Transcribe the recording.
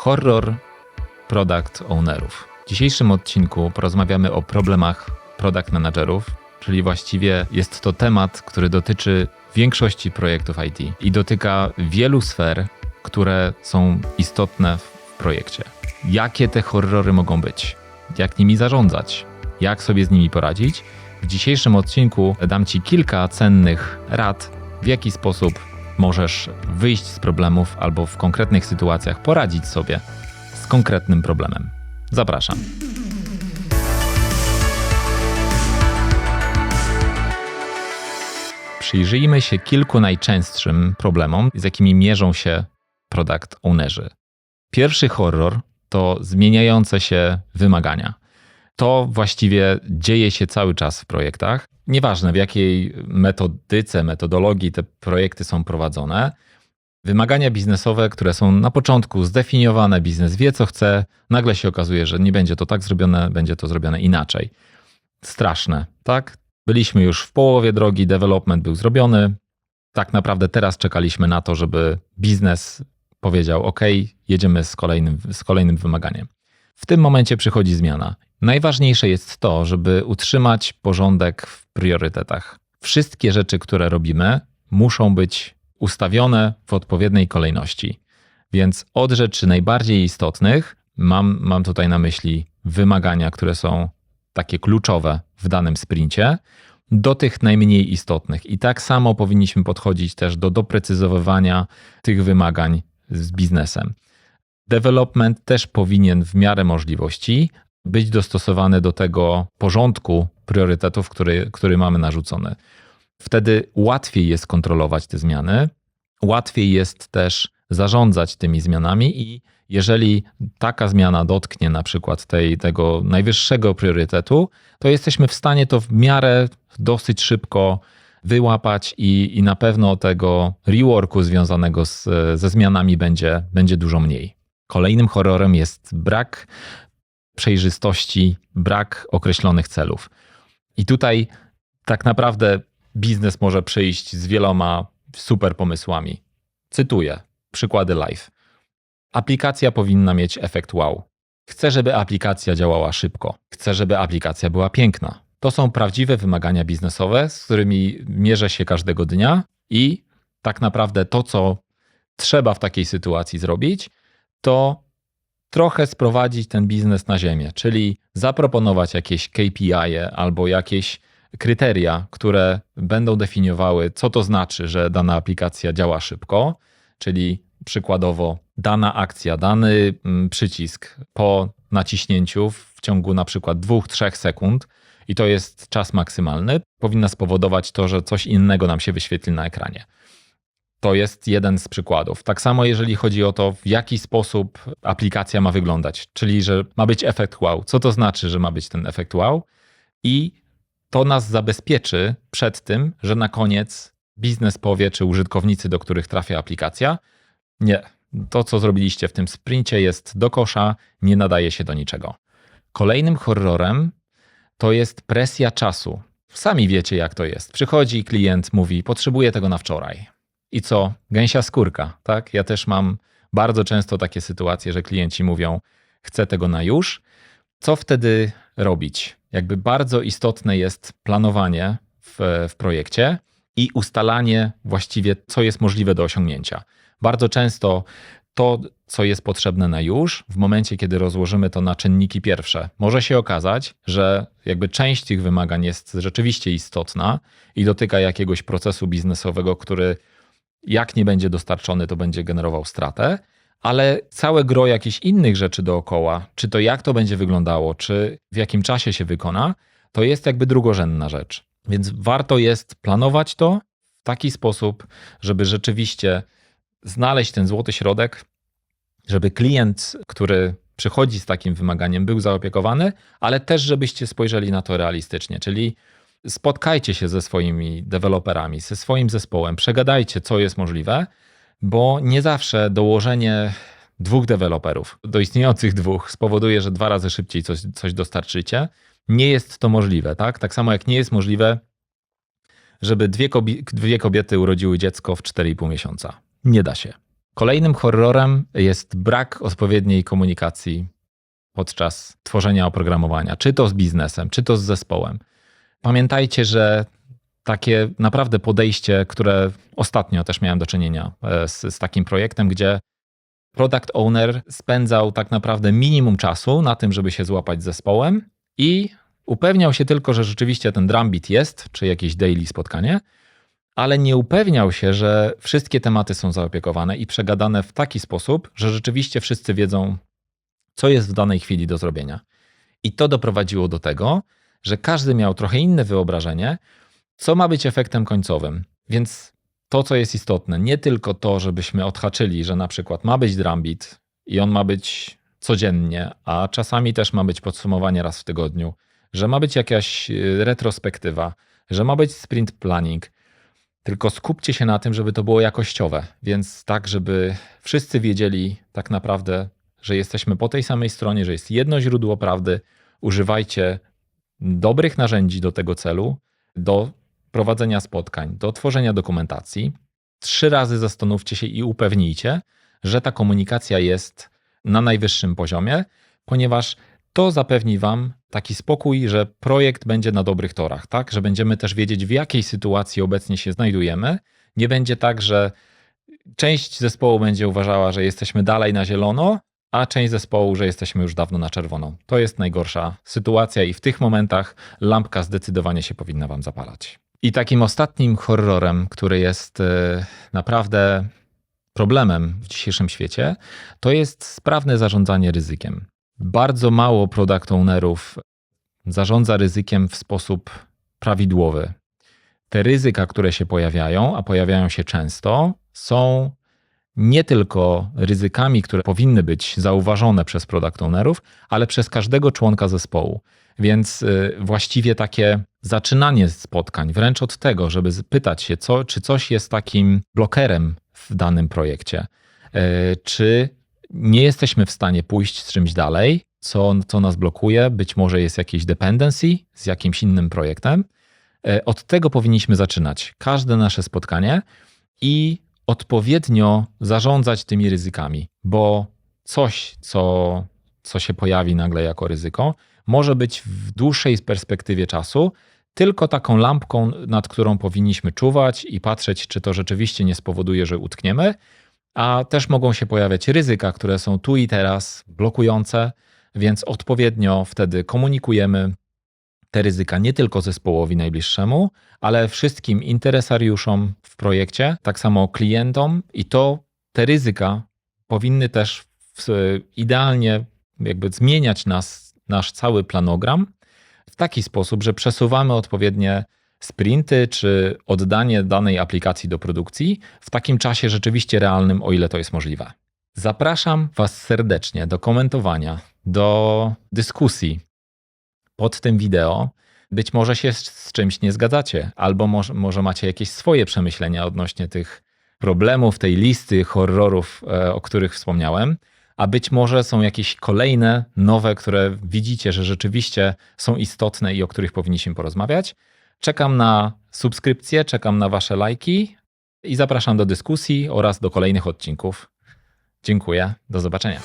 horror product ownerów. W dzisiejszym odcinku porozmawiamy o problemach product managerów, czyli właściwie jest to temat, który dotyczy większości projektów IT i dotyka wielu sfer, które są istotne w projekcie. Jakie te horrory mogą być? Jak nimi zarządzać? Jak sobie z nimi poradzić? W dzisiejszym odcinku dam Ci kilka cennych rad, w jaki sposób możesz wyjść z problemów albo w konkretnych sytuacjach poradzić sobie z konkretnym problemem. Zapraszam. Przyjrzyjmy się kilku najczęstszym problemom, z jakimi mierzą się product ownerzy. Pierwszy horror to zmieniające się wymagania. To właściwie dzieje się cały czas w projektach. Nieważne w jakiej metodyce, metodologii te projekty są prowadzone. Wymagania biznesowe, które są na początku zdefiniowane, biznes wie co chce, nagle się okazuje, że nie będzie to tak zrobione, będzie to zrobione inaczej. Straszne, tak? Byliśmy już w połowie drogi, development był zrobiony. Tak naprawdę teraz czekaliśmy na to, żeby biznes powiedział: OK, jedziemy z kolejnym, z kolejnym wymaganiem. W tym momencie przychodzi zmiana. Najważniejsze jest to, żeby utrzymać porządek w priorytetach. Wszystkie rzeczy, które robimy, muszą być ustawione w odpowiedniej kolejności. Więc od rzeczy najbardziej istotnych, mam, mam tutaj na myśli wymagania, które są takie kluczowe w danym sprincie, do tych najmniej istotnych. I tak samo powinniśmy podchodzić też do doprecyzowywania tych wymagań z biznesem. Development też powinien w miarę możliwości być dostosowany do tego porządku priorytetów, który, który mamy narzucony. Wtedy łatwiej jest kontrolować te zmiany, łatwiej jest też zarządzać tymi zmianami i jeżeli taka zmiana dotknie na przykład tej, tego najwyższego priorytetu, to jesteśmy w stanie to w miarę dosyć szybko wyłapać i, i na pewno tego reworku związanego z, ze zmianami będzie, będzie dużo mniej. Kolejnym horrorem jest brak przejrzystości, brak określonych celów. I tutaj tak naprawdę biznes może przyjść z wieloma super pomysłami. Cytuję przykłady live. Aplikacja powinna mieć efekt wow. Chcę, żeby aplikacja działała szybko. Chcę, żeby aplikacja była piękna. To są prawdziwe wymagania biznesowe, z którymi mierzę się każdego dnia i tak naprawdę to, co trzeba w takiej sytuacji zrobić, to trochę sprowadzić ten biznes na ziemię, czyli zaproponować jakieś KPI albo jakieś kryteria, które będą definiowały, co to znaczy, że dana aplikacja działa szybko, czyli przykładowo dana akcja, dany mm, przycisk po naciśnięciu w ciągu na przykład 2-3 sekund i to jest czas maksymalny, powinna spowodować to, że coś innego nam się wyświetli na ekranie. To jest jeden z przykładów. Tak samo jeżeli chodzi o to, w jaki sposób aplikacja ma wyglądać, czyli że ma być efekt wow. Co to znaczy, że ma być ten efekt wow? I to nas zabezpieczy przed tym, że na koniec biznes powie, czy użytkownicy, do których trafia aplikacja, nie, to co zrobiliście w tym sprincie jest do kosza, nie nadaje się do niczego. Kolejnym horrorem to jest presja czasu. Sami wiecie, jak to jest. Przychodzi klient, mówi: Potrzebuję tego na wczoraj. I co? Gęsia skórka, tak? Ja też mam bardzo często takie sytuacje, że klienci mówią: Chcę tego na już. Co wtedy robić? Jakby bardzo istotne jest planowanie w, w projekcie i ustalanie właściwie, co jest możliwe do osiągnięcia. Bardzo często to, co jest potrzebne na już, w momencie, kiedy rozłożymy to na czynniki pierwsze, może się okazać, że jakby część tych wymagań jest rzeczywiście istotna i dotyka jakiegoś procesu biznesowego, który jak nie będzie dostarczony, to będzie generował stratę, ale całe gro jakichś innych rzeczy dookoła, czy to jak to będzie wyglądało, czy w jakim czasie się wykona, to jest jakby drugorzędna rzecz. Więc warto jest planować to w taki sposób, żeby rzeczywiście znaleźć ten złoty środek, żeby klient, który przychodzi z takim wymaganiem, był zaopiekowany, ale też, żebyście spojrzeli na to realistycznie, czyli spotkajcie się ze swoimi deweloperami, ze swoim zespołem, przegadajcie, co jest możliwe, bo nie zawsze dołożenie dwóch deweloperów do istniejących dwóch spowoduje, że dwa razy szybciej coś, coś dostarczycie. Nie jest to możliwe, tak? Tak samo jak nie jest możliwe, żeby dwie, dwie kobiety urodziły dziecko w 4,5 miesiąca. Nie da się. Kolejnym horrorem jest brak odpowiedniej komunikacji podczas tworzenia oprogramowania, czy to z biznesem, czy to z zespołem. Pamiętajcie, że takie naprawdę podejście, które ostatnio też miałem do czynienia e, z, z takim projektem, gdzie product owner spędzał tak naprawdę minimum czasu na tym, żeby się złapać z zespołem i upewniał się tylko, że rzeczywiście ten drumbeat jest, czy jakieś daily spotkanie, ale nie upewniał się, że wszystkie tematy są zaopiekowane i przegadane w taki sposób, że rzeczywiście wszyscy wiedzą, co jest w danej chwili do zrobienia. I to doprowadziło do tego, że każdy miał trochę inne wyobrażenie, co ma być efektem końcowym. Więc to, co jest istotne, nie tylko to, żebyśmy odhaczyli, że na przykład ma być drumbeat i on ma być codziennie, a czasami też ma być podsumowanie raz w tygodniu, że ma być jakaś y, retrospektywa, że ma być sprint planning, tylko skupcie się na tym, żeby to było jakościowe, więc tak, żeby wszyscy wiedzieli tak naprawdę, że jesteśmy po tej samej stronie, że jest jedno źródło prawdy. Używajcie dobrych narzędzi do tego celu, do prowadzenia spotkań, do tworzenia dokumentacji. Trzy razy zastanówcie się i upewnijcie, że ta komunikacja jest na najwyższym poziomie, ponieważ to zapewni Wam taki spokój, że projekt będzie na dobrych torach, tak? Że będziemy też wiedzieć, w jakiej sytuacji obecnie się znajdujemy. Nie będzie tak, że część zespołu będzie uważała, że jesteśmy dalej na zielono, a część zespołu, że jesteśmy już dawno na czerwono. To jest najgorsza sytuacja i w tych momentach lampka zdecydowanie się powinna Wam zapalać. I takim ostatnim horrorem, który jest e, naprawdę problemem w dzisiejszym świecie, to jest sprawne zarządzanie ryzykiem. Bardzo mało product ownerów zarządza ryzykiem w sposób prawidłowy. Te ryzyka, które się pojawiają, a pojawiają się często, są nie tylko ryzykami, które powinny być zauważone przez product ownerów, ale przez każdego członka zespołu. Więc y, właściwie takie zaczynanie spotkań, wręcz od tego, żeby pytać się, co, czy coś jest takim blokerem w danym projekcie, y, czy nie jesteśmy w stanie pójść z czymś dalej, co, co nas blokuje, być może jest jakieś dependency z jakimś innym projektem. Y, od tego powinniśmy zaczynać każde nasze spotkanie i odpowiednio zarządzać tymi ryzykami, bo coś, co, co się pojawi nagle jako ryzyko, może być w dłuższej perspektywie czasu tylko taką lampką, nad którą powinniśmy czuwać i patrzeć, czy to rzeczywiście nie spowoduje, że utkniemy, a też mogą się pojawiać ryzyka, które są tu i teraz blokujące, więc odpowiednio wtedy komunikujemy te ryzyka nie tylko zespołowi najbliższemu, ale wszystkim interesariuszom w projekcie, tak samo klientom i to te ryzyka powinny też idealnie jakby zmieniać nas, nasz cały planogram w taki sposób, że przesuwamy odpowiednie sprinty czy oddanie danej aplikacji do produkcji w takim czasie rzeczywiście realnym, o ile to jest możliwe. Zapraszam Was serdecznie do komentowania, do dyskusji pod tym wideo. Być może się z czymś nie zgadzacie, albo może, może macie jakieś swoje przemyślenia odnośnie tych problemów, tej listy horrorów, e, o których wspomniałem, a być może są jakieś kolejne, nowe, które widzicie, że rzeczywiście są istotne i o których powinniśmy porozmawiać. Czekam na subskrypcję, czekam na Wasze lajki i zapraszam do dyskusji oraz do kolejnych odcinków. Dziękuję, do zobaczenia.